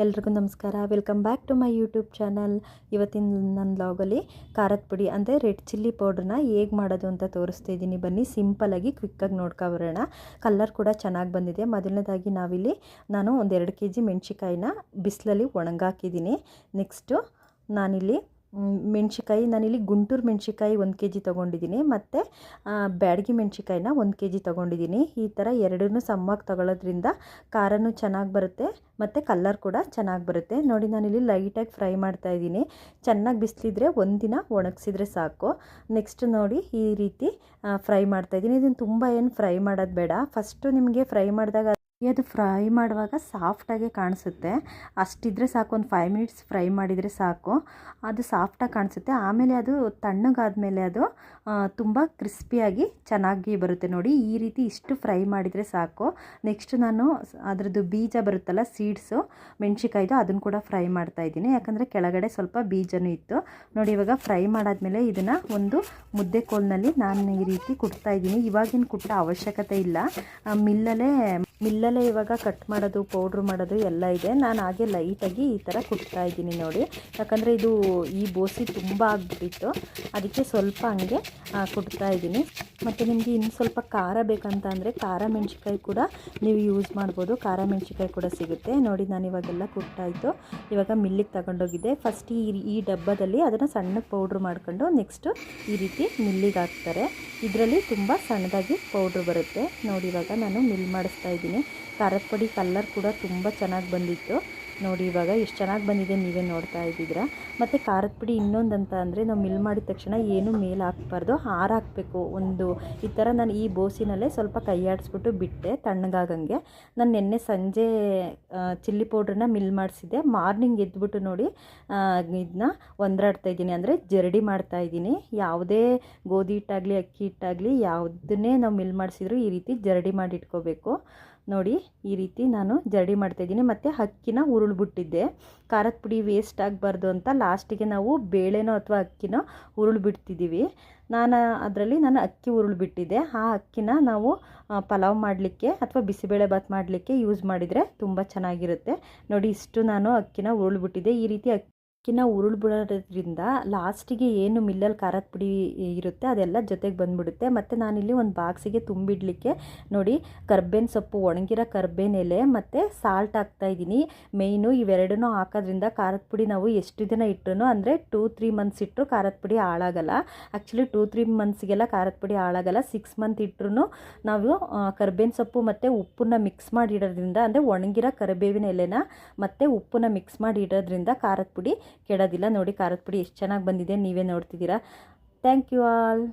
ಎಲ್ರಿಗೂ ನಮಸ್ಕಾರ. Welcome back to my YouTube channel ಇವತ್ತಿನ ನನ್ನ ಲಾಗಲ್ಲಿ ಖಾರದ ಪುಡಿ ಅಂದರೆ ರೆಡ್ ಚಿಲ್ಲಿ ಪೌಡ್ರನ್ನ ಹೇಗೆ ಮಾಡೋದು ಅಂತ ತೋರಿಸ್ತಾ ಇದ್ದೀನಿ. ಬನ್ನಿ ಸಿಂಪಲಾಗಿ ಕ್ವಿಕ್ಕಾಗಿ ನೋಡ್ಕೊಬರೋಣ ಕಲರ್ ಕೂಡ ಚೆನ್ನಾಗಿ ಬಂದಿದೆ. ಮೊದಲನೇದಾಗಿ ನಾವಿಲ್ಲಿ ನಾನು ಒಂದೆರಡು ಕೆ ಜಿ ಮೆಣಸಿಕಾಯಿನ ಬಿಸಿಲಲ್ಲಿ ಒಣಗಾಕಿದ್ದೀನಿ. ನೆಕ್ಸ್ಟು ನಾನಿಲ್ಲಿ ಮೆಣ್ಸಿಕಾಯಿ ನಾನಿಲ್ಲಿ ಗುಂಟೂರು ಮೆಣ್ಸಿಕಾಯಿ ಒಂದು ಕೆ ಜಿ ತೊಗೊಂಡಿದ್ದೀನಿ ಮತ್ತು ಬ್ಯಾಡಗಿ ಮೆಣ್ಸಿಕಾಯಿನ ಒಂದು ಕೆ ಜಿ ತೊಗೊಂಡಿದ್ದೀನಿ ಈ ಥರ ಎರಡನ್ನೂ ಸಮವಾಗಿ ತೊಗೊಳೋದ್ರಿಂದ ಖಾರನೂ ಚೆನ್ನಾಗಿ ಬರುತ್ತೆ, ಮತ್ತು ಕಲ್ಲರ್ ಕೂಡ ಚೆನ್ನಾಗಿ ಬರುತ್ತೆ. ನೋಡಿ ನಾನಿಲ್ಲಿ ಲೈಟಾಗಿ ಫ್ರೈ ಮಾಡ್ತಾ ಇದ್ದೀನಿ ಚೆನ್ನಾಗಿ ಬಿಸಿಲಿದ್ರೆ ಒಂದಿನ ಒಣಗಿಸಿದ್ರೆ ಸಾಕು. ನೆಕ್ಸ್ಟ್ ನೋಡಿ, ಈ ರೀತಿ ಫ್ರೈ ಮಾಡ್ತಾಯಿದ್ದೀನಿ ಇದನ್ನು ತುಂಬ ಏನು ಫ್ರೈ ಮಾಡೋದು ಬೇಡ. ಫಸ್ಟು ನಿಮಗೆ ಫ್ರೈ ಮಾಡಿದಾಗ ಅದು ಫ್ರೈ ಮಾಡುವಾಗ ಸಾಫ್ಟಾಗೆ ಕಾಣಿಸುತ್ತೆ. ಅಷ್ಟಿದ್ರೆ ಸಾಕು, ಒಂದು ಫೈವ್ ಮಿನಿಟ್ಸ್ ಫ್ರೈ ಮಾಡಿದರೆ ಸಾಕು. ಅದು ಸಾಫ್ಟಾಗಿ ಕಾಣಿಸುತ್ತೆ. ಆಮೇಲೆ ಅದು ತಣ್ಣಗಾದ್ಮೇಲೆ ಅದು ತುಂಬ ಕ್ರಿಸ್ಪಿಯಾಗಿ ಚೆನ್ನಾಗಿ ಬರುತ್ತೆ ನೋಡಿ. ಈ ರೀತಿ ಇಷ್ಟು ಫ್ರೈ ಮಾಡಿದರೆ ಸಾಕು. ನೆಕ್ಸ್ಟ್ ನಾನು ಅದರದ್ದು ಬೀಜ ಬರುತ್ತಲ್ಲ ಸೀಡ್ಸು ಮೆಣ್ಸಿಕಾಯ್ದು ಅದನ್ನು ಕೂಡ ಫ್ರೈ ಮಾಡ್ತಾ ಇದ್ದೀನಿ. ಯಾಕಂದರೆ ಕೆಳಗಡೆ ಸ್ವಲ್ಪ ಬೀಜನೂ ಇತ್ತು. ನೋಡಿ, ಇವಾಗ ಫ್ರೈ ಮಾಡಾದ್ಮೇಲೆ ಇದನ್ನು ಒಂದು ಮುದ್ದೆ ಕೋಲ್ನಲ್ಲಿ ನಾನು ಈ ರೀತಿ ಕುಟ್ತಾ ಇದ್ದೀನಿ. ಇವಾಗಿನ ಕುಟ್ಟ ಅವಶ್ಯಕತೆ ಇಲ್ಲ. ಮಿಲ್ಲಲ್ಲೇ ಮಿಲ್ಲಲ್ಲೇ ಇವಾಗ ಕಟ್ ಮಾಡೋದು ಪೌಡ್ರ್ ಮಾಡೋದು ಎಲ್ಲ ಇದೆ. ನಾನು ಹಾಗೆ ಲೈಟಾಗಿ ಈ ಥರ ಕುಟ್ತಾ ಇದ್ದೀನಿ ನೋಡಿ. ಯಾಕಂದರೆ ಇದು ಈ ಬೋಸಿ ತುಂಬ ಆಗಿಬಿಟ್ಟಿತ್ತು. ಅದಕ್ಕೆ ಸ್ವಲ್ಪ ಹಂಗೆ ಕುಟ್ತಾ ಇದ್ದೀನಿ. ಮತ್ತು ನಿಮಗೆ ಇನ್ನು ಸ್ವಲ್ಪ ಖಾರ ಬೇಕಂತ ಅಂದರೆ ಖಾರ ಮೆಣಸಿಕಾಯಿ ಕೂಡ ನೀವು ಯೂಸ್ ಮಾಡ್ಬೋದು. ಖಾರ ಮೆಣಸಿಕಾಯಿ ಕೂಡ ಸಿಗುತ್ತೆ. ನೋಡಿ, ನಾನು ಇವಾಗೆಲ್ಲ ಕುಟ್ಟಾಯಿತು. ಇವಾಗ ಮಿಲ್ಲಿಗೆ ತಗೊಂಡೋಗಿದ್ದೆ. ಫಸ್ಟ್ ಈ ಈ ಡಬ್ಬದಲ್ಲಿ ಅದನ್ನು ಸಣ್ಣ ಪೌಡ್ರ್ ಮಾಡ್ಕೊಂಡು ನೆಕ್ಸ್ಟು ಈ ರೀತಿ ಮಿಲ್ಲಿಗೆ ಹಾಕ್ತಾರೆ. ಇದರಲ್ಲಿ ತುಂಬ ಸಣ್ಣದಾಗಿ ಪೌಡ್ರ್ ಬರುತ್ತೆ. ನೋಡಿ, ಇವಾಗ ನಾನು ಮಿಲ್ ಮಾಡಿಸ್ತಾ ಇದ್ದೀನಿ. ಖಾರದ ಪುಡಿ ಕಲ್ಲರ್ ಕೂಡ ತುಂಬ ಚೆನ್ನಾಗಿ ಬಂದಿತ್ತು. ನೋಡಿ, ಇವಾಗ ಎಷ್ಟು ಚೆನ್ನಾಗಿ ಬಂದಿದೆ ನೀವೇ ನೋಡ್ತಾ ಇದ್ದಿದ್ದೀರಾ ಮತ್ತು ಖಾರದ ಪುಡಿ ಇನ್ನೊಂದಂತ ಅಂದರೆ ನಾವು ಮಿಲ್ ಮಾಡಿದ ತಕ್ಷಣ ಏನು ಮೇಲೆ ಹಾಕ್ಬಾರ್ದು, ಹಾರ ಹಾಕಬೇಕು. ಒಂದು ಈ ಥರ ನಾನು ಈ ಬೋಸಿನಲ್ಲೇ ಸ್ವಲ್ಪ ಕೈಯಾಡಿಸ್ಬಿಟ್ಟು ಬಿಟ್ಟೆ ತಣ್ಣಗಾಗಂಗೆ. ನಾನು ನಿನ್ನೆ ಸಂಜೆ ಚಿಲ್ಲಿ ಪೌಡ್ರನ್ನ ಮಿಲ್ ಮಾಡಿಸಿದ್ದೆ. ಮಾರ್ನಿಂಗ್ ಎದ್ಬಿಟ್ಟು ನೋಡಿ ಇದನ್ನ ಒಂದ್ರಾಡ್ತಾ ಇದ್ದೀನಿ. ಅಂದರೆ ಜರಡಿ ಮಾಡ್ತಾ ಇದ್ದೀನಿ. ಯಾವುದೇ ಗೋಧಿ ಹಿಟ್ಟಾಗಲಿ, ಅಕ್ಕಿ ಹಿಟ್ಟಾಗಲಿ, ಯಾವುದನ್ನೇ ನಾವು ಮಿಲ್ ಮಾಡಿಸಿದ್ರು ಈ ರೀತಿ ಜರಡಿ ಮಾಡಿ ಇಟ್ಕೋಬೇಕು. ನೋಡಿ, ಈ ರೀತಿ ನಾನು ಜರಡಿ ಮಾಡ್ತಾಯಿದ್ದೀನಿ ಮತ್ತು ಅಕ್ಕಿನ ಉರುಳ್ಬಿಟ್ಟಿದ್ದೆ. ಖಾರದ ಪುಡಿ ವೇಸ್ಟ್ ಆಗಬಾರ್ದು ಅಂತ ಲಾಸ್ಟಿಗೆ ನಾವು ಬೇಳೆನೋ ಅಥವಾ ಅಕ್ಕಿನೋ ಉರುಳ್ಬಿಡ್ತಿದ್ದೀವಿ ನಾನು ಅದರಲ್ಲಿ ನಾನು ಅಕ್ಕಿ ಉರುಳ್ಬಿಟ್ಟಿದ್ದೆ. ಆ ಅಕ್ಕಿನ ನಾವು ಪಲಾವ್ ಮಾಡಲಿಕ್ಕೆ ಅಥವಾ ಬಿಸಿಬೇಳೆ ಭಾತ್ ಮಾಡಲಿಕ್ಕೆ ಯೂಸ್ ಮಾಡಿದರೆ ತುಂಬ ಚೆನ್ನಾಗಿರುತ್ತೆ. ನೋಡಿ ಇಷ್ಟು ನಾನು ಅಕ್ಕಿನ ಉರುಳ್ಬಿಟ್ಟಿದ್ದೆ. ಈ ರೀತಿ ಅಕ್ಕಿ ಅಕ್ಕಿನ ಉರುಳ್ಬಿಡೋದ್ರಿಂದ ಲಾಸ್ಟಿಗೆ ಏನು ಮಿಲ್ಲಲ್ಲಿ ಖಾರದ ಪುಡಿ ಇರುತ್ತೆ, ಅದೆಲ್ಲ ಜೊತೆಗೆ ಬಂದುಬಿಡುತ್ತೆ. ಮತ್ತು ನಾನಿಲ್ಲಿ ಒಂದು ಬಾಕ್ಸಿಗೆ ತುಂಬಿಡಲಿಕ್ಕೆ ನೋಡಿ ಕರ್ಬೇವಿನ ಸೊಪ್ಪು, ಒಣಗಿರೋ ಕರ್ಬೇವಿನ ಎಲೆ ಮತ್ತು ಸಾಲ್ಟ್ ಹಾಕ್ತಾಯಿದ್ದೀನಿ ಮೇಯ್ನು ಇವೆರಡನ್ನೂ ಹಾಕೋದ್ರಿಂದ ಖಾರದ ಪುಡಿ ನಾವು ಎಷ್ಟು ದಿನ ಇಟ್ಟರು ಅಂದರೆ ಟೂ, ತ್ರೀ ಮಂತ್ಸ್ ಇಟ್ಟರು ಖಾರದ ಪುಡಿ ಹಾಳಾಗಲ್ಲ. ಆ್ಯಕ್ಚುಲಿ ಟೂ, ತ್ರೀ ಮಂತ್ಸ್ಗೆಲ್ಲ ಖಾರದ ಪುಡಿ ಹಾಳಾಗಲ್ಲ. ಸಿಕ್ಸ್ ಮಂತ್ ಇಟ್ಟರು ನಾವು ಕರ್ಬೇವಿನ ಸೊಪ್ಪು ಮತ್ತು ಉಪ್ಪನ್ನ ಮಿಕ್ಸ್ ಮಾಡಿ ಇಡೋದ್ರಿಂದ ಅಂದರೆ ಒಣಗಿರೋ ಕರಿಬೇವಿನ ಎಲೆನ ಮತ್ತು ಉಪ್ಪನ್ನ ಮಿಕ್ಸ್ ಮಾಡಿ ಇಡೋದ್ರಿಂದ ಖಾರದ ಪುಡಿ ಕೆಡೋದಿಲ್ಲ ನೋಡಿ ಖಾರದ ಪುಡಿ ಎಷ್ಟು ಚೆನ್ನಾಗಿ ಬಂದಿದೆ ನೀವೇ ನೋಡ್ತಿದ್ದೀರಾ. Thank you all